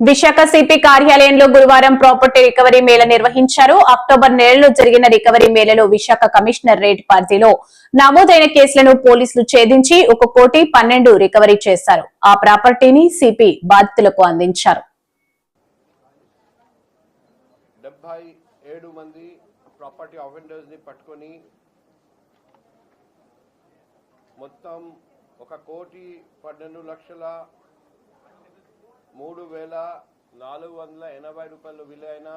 Visakha CP కార్యాలయంలో గురువారం property recovery Mela నిర్వహించారు. అక్టోబర్ నెలలో జరిగిన రికవరీ మేళలో విశాఖ కమిషనర్ రేట్ పరిధిలో నమోదైన కేసులను పోలీసులు ఛేదించి ఒక కోటి పన్నెండు రికవరీ చేశారు. ఆ ప్రాపర్టీని సిపి బాధితులకు అందించారు. మంది ప్రాపర్టీ పట్టుకొని మొత్తం ఒక కోటి పన్నెండు లక్షల మూడు వేల నాలుగు వందల ఎనభై రూపాయలు విలువైన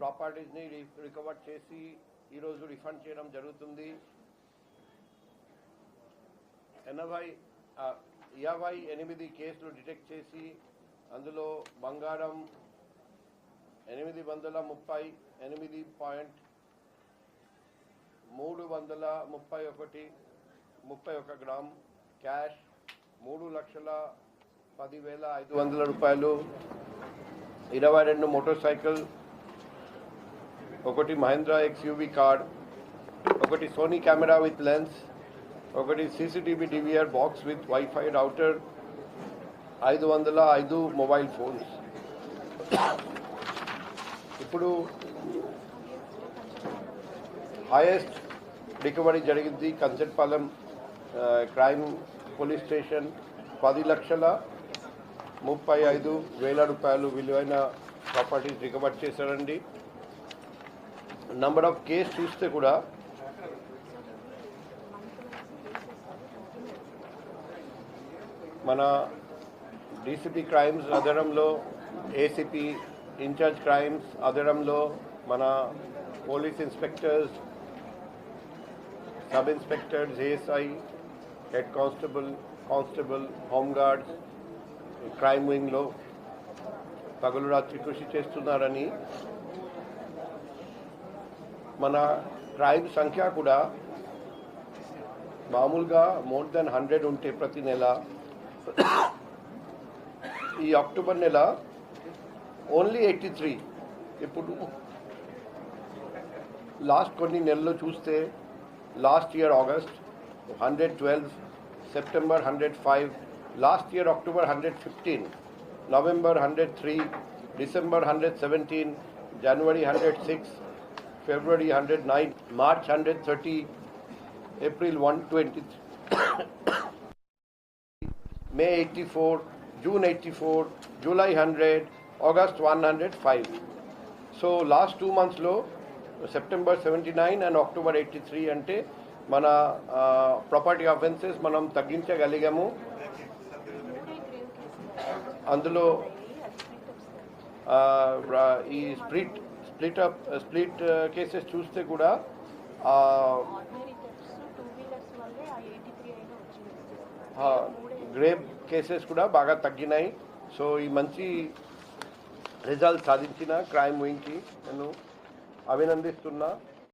ప్రాపర్టీస్ని రికవర్ చేసి ఈరోజు రిఫండ్ చేయడం జరుగుతుంది. ఎనభై యాభై ఎనిమిది కేసులు డిటెక్ట్ చేసి అందులో బంగారం ఎనిమిది వందల ముప్పై ఎనిమిది పాయింట్ మూడు వందల ముప్పై ఒకటి ముప్పై ఒక గ్రామ్ క్యాష్ మూడు లక్షల పదివేల ఐదు వందల రూపాయలు ఇరవై రెండు మోటార్ సైకిల్ ఒకటి మహేంద్ర ఎక్స్యూవీ కార్డ్ ఒకటి సోనీ కెమెరా విత్ లెన్స్ ఒకటి CCTV DVR box with WiFi router ఐదు వందల ఐదు మొబైల్ ఫోన్స్. ఇప్పుడు హైయెస్ట్ రికవరీ జరిగింది కంచెట్పాలెం క్రైమ్ పోలీస్ స్టేషన్ పది లక్షల ముప్పై ఐదు వేల రూపాయలు విలువైన ప్రాపర్టీస్ రికవర్ చేశారండి నంబర్ ఆఫ్ కేస్ చూస్తే కూడా మన డీసీపీ క్రైమ్స్ అదనంలో ఏసీపీ ఇన్ఛార్జ్ క్రైమ్స్ అదనంలో మన police inspectors sub inspector JSI head constable constable home guards crime వింగ్లో పగలు రాత్రి కృషి చేస్తున్నారని మన క్రైమ్ సంఖ్య కూడా మామూలుగా మోర్ దెన్ హండ్రెడ్ ఉంటే ప్రతి నెల. ఈ అక్టోబర్ నెల ఓన్లీ ఎయిటీ త్రీ. ఇప్పుడు లాస్ట్ కొన్ని నెలలు చూస్తే last year August hundred twelve September hundred five last year October hundred fifteen November hundred three December hundred seventeen January hundred six February hundred nine March hundred thirty April one twenty May eighty four June eighty four July hundred August one hundred five so last two మంత్స్లో September seventy nine and October eighty three అంటే మన property offences మనం తగ్గించగలిగాము అందులో ఈ split split up split cases చూస్తే కూడా grape cases కూడా బాగా తగ్గినాయి. సో ఈ మంచి రిజల్ట్ సాధించిన క్రైమ్ వింగ్కి నేను అభినందిస్తున్నా.